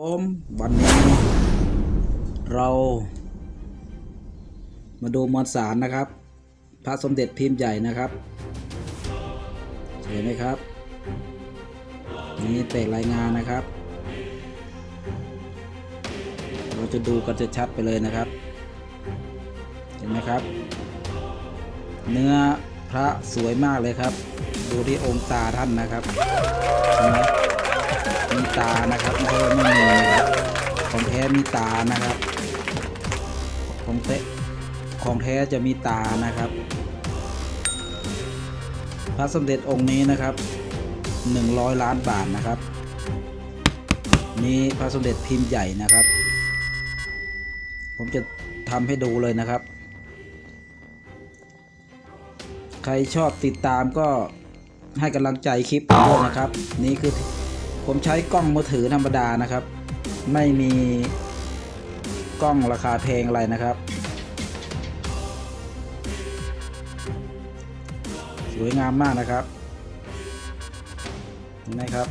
ผมวันนี้เรามาดูมวลสารนะครับ พระสมเด็จพิมพ์ใหญ่นะครับเห็นไหมครับนี่เตะรายงานนะครับ เราจะดูกันจะชัดไปเลยนะครับ เห็นไหมครับ เนื้อพระสวยมากเลยครับ ดูที่องค์ตาท่านนะครับเห็นไหม มีตานะครับไม่ใช่ว่าไม่มีนะครับของแท้มีตานะครับของแท้ของแท้จะมีตานะครับ พระสมเด็จองค์นี้นะครับ100 ล้านบาทนะครับ นี่พระสมเด็จพิมพ์ใหญ่นะครับ ผมจะทำให้ดูเลยนะครับ ใครชอบติดตามก็ให้กำลังใจคลิปผมด้วยนะครับ นี่คือ ผมใช้กล้องมือถือธรรมดานะครับ ไม่มีกล้องราคาแพงอะไรนะครับ สวยงามมากนะครับเห็นไหมครับ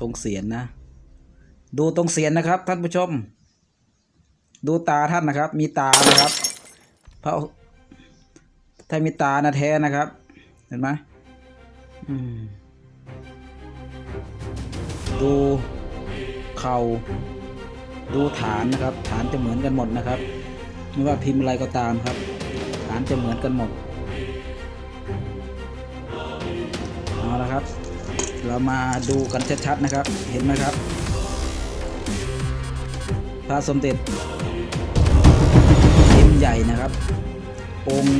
ตรงเสียนนะ ดูตรงเสียนนะครับ ท่านผู้ชม ดูตาท่านนะครับ มีตานะครับ เพราะถ้ามีตานะแท้นะครับ เห็นไหมอืม ดูเข่าดูฐานนะครับ ฐานจะเหมือนกันหมดนะครับ ไม่ว่าพิมพ์อะไรก็ตามครับ ฐานจะเหมือนกันหมดเอาละครับ เรามาดูกันชัดๆนะครับ เห็นไหมครับพระสมเด็จพิมพ์ใหญ่นะครับ องค์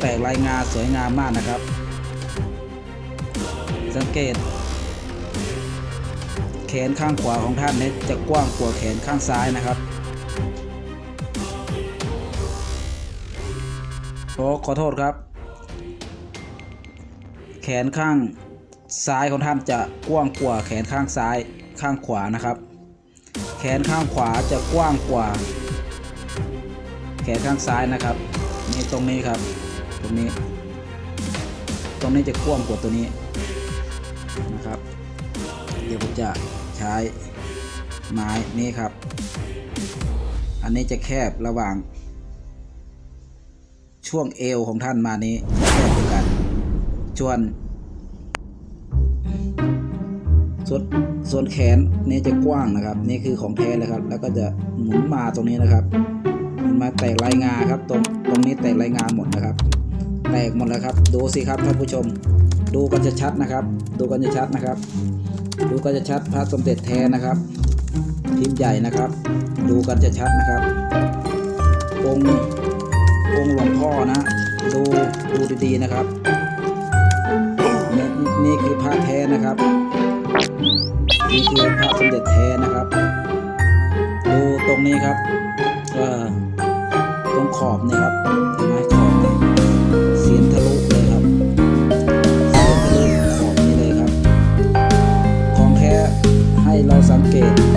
แตกลายงาสวยงามมากนะครับ สังเกต แขนข้างขวาของท่านเนี่ยจะกว้างกว่าแขนข้างซ้ายนะครับขอขอโทษครับ แขนข้างซ้ายของท่านจะกว้างกว่าแขนข้างซ้ายข้างขวานะครับ แขนข้างขวาจะกว้างกว่า แขนข้างซ้ายนะครับนี่ตรงนี้ครับ ตรงนี้ ตรงนี้จะกว้างกว่าตัวนี้ นะครับ เดี๋ยวผมจะใช้ไม้นี้ครับ อันนี้จะแคบระหว่าง ช่วงเอวของท่านมานี้แคบเหมือนกันส่วนส่วนส่วนแขนนี่จะกว้างนะครับ นี่คือของแท้เลยครับ แล้วก็จะหมุนมาตรงนี้นะครับมันมาแตกลายงาครับ ตรงตรงนี้แตกลายงาหมดนะครับ แตกหมดแล้วครับ ดูสิครับท่านผู้ชม ดูกันจะชัดนะครับ ดูกันจะชัดนะครับ ดูกันจะชัดพระสมเด็จแท้นะครับ พิมพ์ใหญ่นะครับ ดูกันจะชัดนะครับองค์องค์หลวงพ่อนะ ดูดูดีๆนะครับ นี่นี่คือพระแท้นะครับ นี่คือพระสมเด็จแท้นะครับ ดูตรงนี้ครับตรงขอบนี่ครับเห็นไหมขอบ เ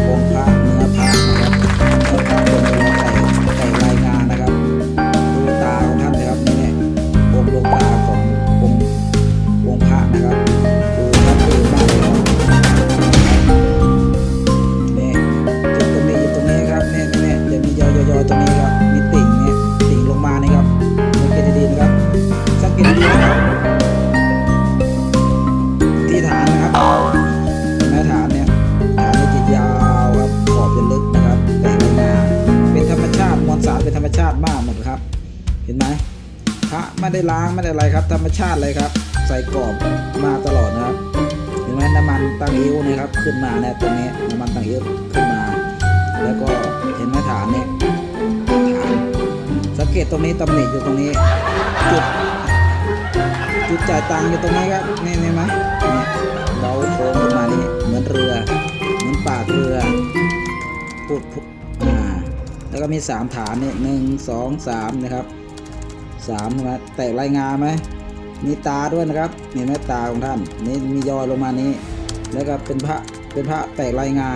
ได้ล้างไม่ได้อะไรครับ ธรรมชาติเลยครับ ใส่กรอบมาตลอดนะครับเห็นไหมน้ำมันตั้งอิ้วนะครับขึ้นมาเนี่ยตรงนี้น้ำมันตั้งอิ้วขึ้นมา แล้วก็เห็นไหมฐานเนี่ยฐานสังเกตตรงนี้ตำหนิอยู่ตรงนี้จุดจุดจ่ายตังค์อยู่ตรงนี้ครับนี่นี่ไหมเบาโค้งขึ้นมานี่เหมือนเรือ เหมือนปากเรือปุดพุอ่าแล้วก็มีสามฐานนี่หนึ่งสองสามนะครับ สามนะแตกลายงาไหมมีตาด้วยนะครับนี่ไหมตาของท่านนี่มียอยลงมานี้ แล้วก็เป็นพระเป็นพระแตกลายงา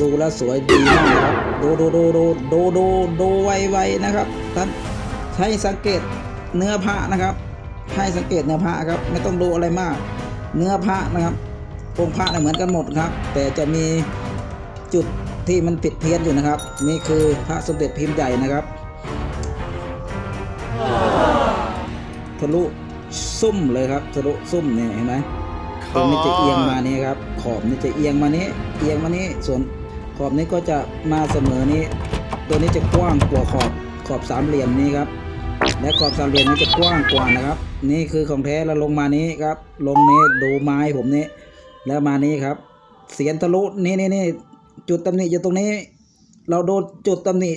ดูแล้วสวยดีมากครับดูดูดูดูดูดูดูไวๆนะครับท่านให้สังเกตเนื้อพระนะครับ ให้สังเกตเนื้อพระครับ ไม่ต้องดูอะไรมาก เนื้อพระนะครับองค์พระน่ะเหมือนกันหมดครับ แต่จะมีจุดที่มันผิดเพี้ยนอยู่นะครับ นี่คือพระสมเด็จพิมพ์ใหญ่นะครับ ทะลุซุ่มเลยครับทะลุซุ่มเนี่ยเห็นไหมตรงนี้จะเอียงมานี่ครับ ขอบนี่จะเอียงมานี้ เอียงมานี้ส่วนขอบนี้ก็จะมาเสมอนี้ ตัวนี้จะกว้างกว่าขอบขอบสามเหลี่ยมนี้ครับ และขอบสามเหลี่ยมนี้จะกว้างกว่านะครับ นี่คือของแท้แล้วลงมานี้ครับ ลงนี้ดูไม้ผมนี้ แล้วมานี้ครับ เสียนทะลุนี่นี่นี่จุดตำหนิอยู่ตรงนี้ เราโดนจุดตำหนิ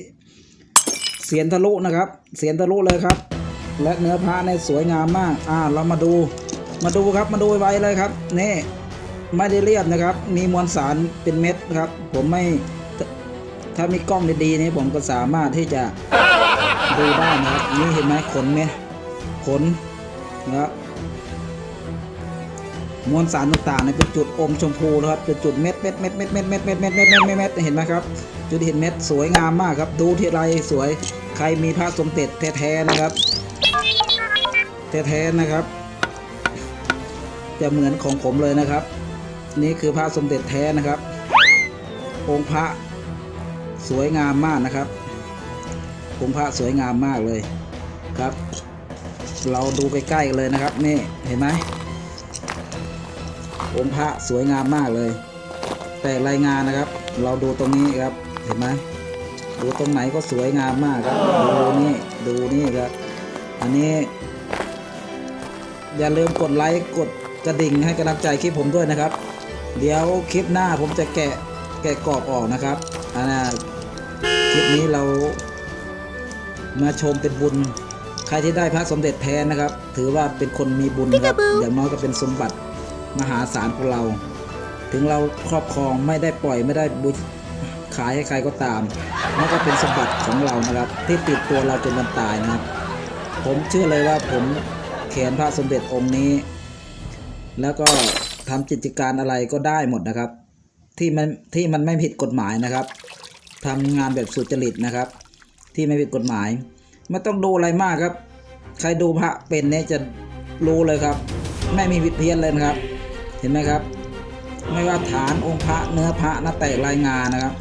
เสียนทะลุนะครับ เสียนทะลุเลยครับ และเนื้อผ้าในสวยงามมาก อ่า เรามาดู มาดูครับ มาดูไวเลยครับ นี่ ไม่ได้เรียบนะครับ มีมวลสารเป็นเม็ดครับ ผมไม่ ถ้ามีกล้องดีๆนี่ผมก็สามารถที่จะดูได้นะครับ นี่เห็นไหมขนไหมขนนะครับมวลสารต่างๆเนี่ยเป็นจุดอมชมพูนะครับเป็นจุดเม็ดเม็ดเม็ดเม็ดเม็ดเม็ดเม็ดเม็ดเม็ดเม็ดเม็ดเม็ดเห็นไหมครับ จุดเห็นเม็ดสวยงามมากครับ ดูทีไรสวย ใครมีพระสมเด็จแท้ๆนะครับ แท้ๆนะครับ จะเหมือนของผมเลยนะครับ นี่คือพระสมเด็จแท้นะครับ องค์พระสวยงามมากนะครับ องค์พระสวยงามมากเลยครับ เราดูใกล้ๆเลยนะครับนี่เห็นไหมองค์พระสวยงามมากเลย แต่รายงานนะครับ เราดูตรงนี้ครับเห็นไหมดูตรงไหนก็สวยงามมากครับ ดูนี่ดูนี่ครับ อันนี้ อย่าลืมกดไลค์กดกระดิ่งให้กำลังใจคลิปผมด้วยนะครับ เดี๋ยวคลิปหน้าผมจะแกะแกะกรอบออกนะครับอันน่ะคลิปนี้เรามาชมเป็นบุญ ใครที่ได้พระสมเด็จแท้นะครับ ถือว่าเป็นคนมีบุญครับอย่างน้อยก็เป็นสมบัติมหาศาลของเรา ถึงเราครอบครองไม่ได้ปล่อยไม่ได้บุขายให้ใครก็ตามนั่นก็เป็นสมบัติของเรานะครับ ที่ติดตัวเราจนวันตายนะครับ ผมเชื่อเลยว่าผมเขนพระสมเด็จองค์นี้ แล้วก็ทำกิจการอะไรก็ได้หมดนะครับ ที่มันที่มันไม่ผิดกฎหมายนะครับทำงานแบบสุจริตนะครับ ที่ไม่ผิดกฎหมายไม่ต้องดูอะไรมากครับ ใครดูพระเป็นเนี่ยจะรู้เลยครับ ไม่มีผิดเพี้ยนเลยนะครับ เห็นไหมครับ ไม่ว่าฐานองค์พระเนื้อพระน้าแตกรายงานนะครับ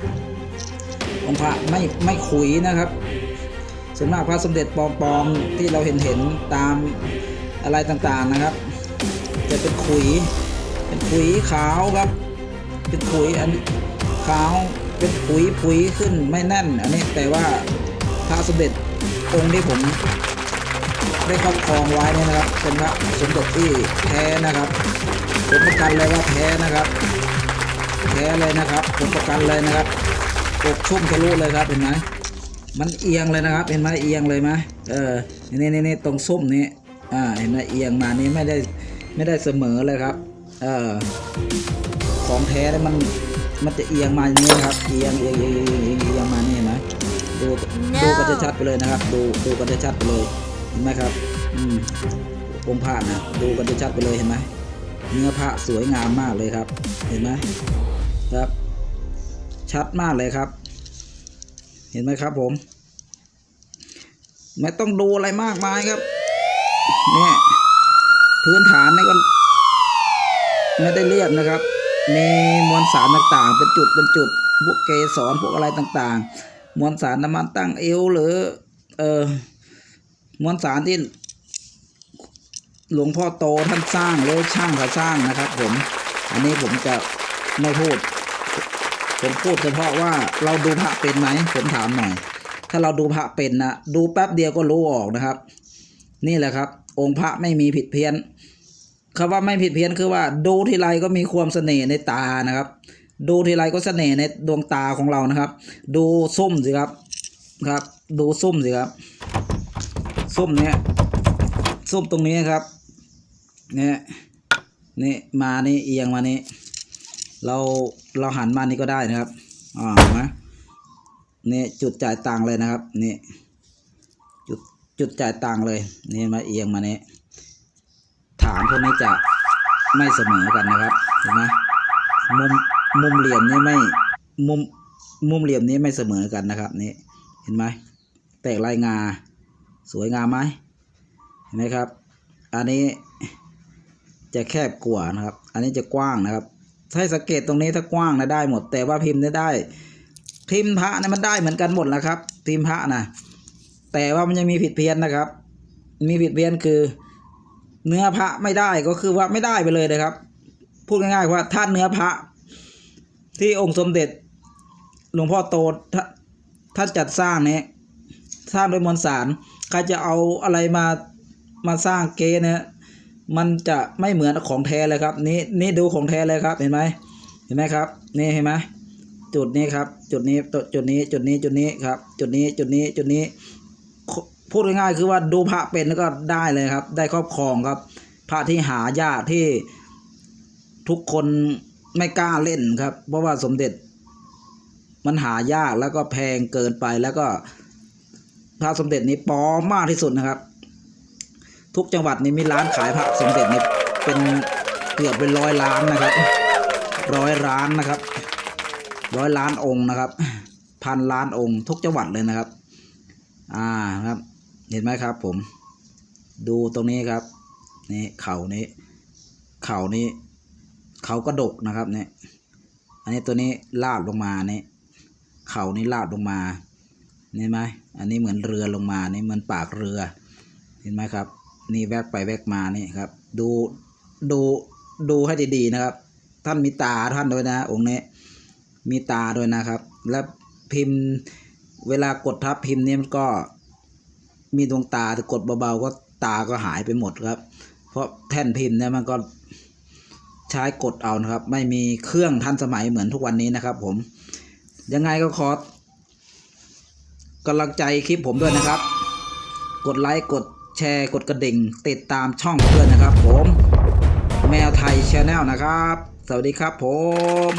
องค์พระไม่ไม่ขุยนะครับส่วนมากพระสมเด็จปลอมๆที่เราเห็นเห็นๆตาม อะไรต่างๆนะครับ จะเป็นขุย เป็นขุยขาวครับ เป็นขุยอันขาวเป็นขุยขุยขึ้นไม่แน่น อันนี้แต่ว่าพระสมเด็จองค์ที่ผมได้ครอบครองไว้นี่นะครับเป็นพระสมเด็จที่แท้นะครับผมประกันเลยว่าแท้นะครับแท้เลยนะครับผมประกันเลยนะครับอกชุ่มทะลุเลยครับเห็นไหมมันเอียงเลยนะครับ เห็นไหมเอียงเลยไหมเออนี่นี่นี่ตรงส้มนี้ อ่าเห็นไหมเอียงมานี่ไม่ได้ไม่ได้เสมอเลยครับเออของแท้เนี่ยมันมันจะเอียงมาอย่างนี้นะครับ เอียงเอียงเอียงเอียงเอียงเอียงมานี่เห็นไหมดูดูกันชัดๆไปเลยนะครับ ดูดูกันชัดๆไปเลยเห็นไหมครับอืมองค์พระนะดูกันชัดๆไปเลยเห็นไหมเนื้อพระสวยงามมากเลยครับ เห็นไหมครับ ชัดมากเลยครับ เห็นไหมครับผม ไม่ต้องดูอะไรมากมายครับ เนี่ยพื้นฐานนี่ก็ไม่ได้เรียบนะครับ มีมวลสารต่างๆ เป็นจุดเป็นจุดพวกเกสรพวกอะไรต่างๆ มวลสารน้ำมันตั้งเอวหรือ เออมวลสารที่หลวงพ่อโตท่านสร้างหรือช่างเขาสร้างนะครับ ผม อันนี้ผมจะไม่พูด ผมพูดเฉพาะว่าเราดูพระเป็นไหมผมถามหน่อย ถ้าเราดูพระเป็นนะดูแป๊บเดียวก็รู้ออกนะครับ นี่แหละครับ องค์พระไม่มีผิดเพี้ยนคำว่าไม่ผิดเพี้ยนคือว่าดูทีไรก็มีความเสน่ห์ในตานะครับ ดูทีไรก็เสน่ห์ในดวงตาของเรานะครับ ดูส้มสิครับครับ ดูส้มสิครับส้มเนี้ยส้มตรงนี้ครับเนี่ยนี่มานี่เอียงมานี่เราเราหันมานี่ก็ได้นะครับอ่าเห็นไหมนี่จุดจ่ายตังเลยนะครับนี่ จุดจ่ายตังค์เลย นี่มาเอียงมานี่ฐานพวกนี้จะไม่เสมอกันนะครับเห็นไหมมุมมุมเหลี่ยมนี้ไม่มุมมุมเหลี่ยมนี้ไม่เสมอกันนะครับนี่เห็นไหมแตกลายงาสวยงามไหมเห็นไหมครับ อันนี้จะแคบกว่านะครับ อันนี้จะกว้างนะครับให้สังเกตตรงนี้ถ้ากว้างนะได้หมด แต่ว่าพิมพ์เนี่ยได้พิมพ์พระเนี่ยมันได้เหมือนกันหมดแหล้วครับ พิมพ์พระนะ แต่ว่ามันยังมีผิดเพี้ยนนะครับ มีผิดเพี้ยนคือ เนื้อพระไม่ได้ก็คือว่าไม่ได้ไปเลยนะครับ พูดง่ายๆว่าถ้าเนื้อพระ ที่องค์สมเด็จหลวงพ่อโตถ้าถ้าจัดสร้างเนี่ยสร้างโดยมวลสารใครจะเอาอะไรมามาสร้างเกเนี่ยมันจะไม่เหมือนของแท้เลยครับ นี่นี่ดูของแท้เลยครับเห็นไหมเห็นไหมครับ นี่เห็นไหมจุดนี้ครับ จุดนี้จุดนี้จุดนี้จุดนี้ครับ จุดนี้จุดนี้จุดนี้ พูดง่ายๆคือว่าดูพระเป็นแล้วก็ได้เลยครับ ได้ครอบครองครับ พระที่หายากที่ทุกคนไม่กล้าเล่นครับ เพราะว่าสมเด็จ มันหายากแล้วก็แพงเกินไปแล้วก็พระสมเด็จนี้ปลอมมากที่สุดนะครับ ทุกจังหวัดนี้มีร้านขายพระสมเด็จนี่เป็นเกือบเป็นร้อยล้านนะครับ ร้อยล้านนะครับ ร้อยล้านองค์นะครับ พันล้านองค์ทุกจังหวัดเลยนะครับ อ่าครับ เห็นไหมครับ ผม ดูตรงนี้ครับ นี่เข่านี้ เข่านี้ เขากระดกนะครับเนี่ย อันนี้ตัวนี้ลาดลงมานี่เข่านี้ลาดลงมาเห็นไหมอันนี้เหมือนเรือลงมา นี่เหมือนปากเรือ เห็นไหมครับ นี่แวกไปแวกมานี่ครับ ดูดูดูให้ดีๆนะครับ ท่านมีตาท่านด้วยนะ องค์นี้มีตาด้วยนะครับ และพิมพ์ เวลากดทับพิมพ์นี้มันก็มีดวงตาแต่กดเบาๆก็ตาก็หายไปหมดครับ เพราะแท่นพิมพ์เนี่ยมันก็ใช้กดเอานะครับ ไม่มีเครื่องทันสมัยเหมือนทุกวันนี้นะครับ ผม ยังไงก็ขอกำลังใจคลิปผมด้วยนะครับ กดไลค์กดแชร์กดกระดิ่ง ติดตามช่องเพื่อนนะครับ ผม แมวไทยชาแนลนะครับ สวัสดีครับผม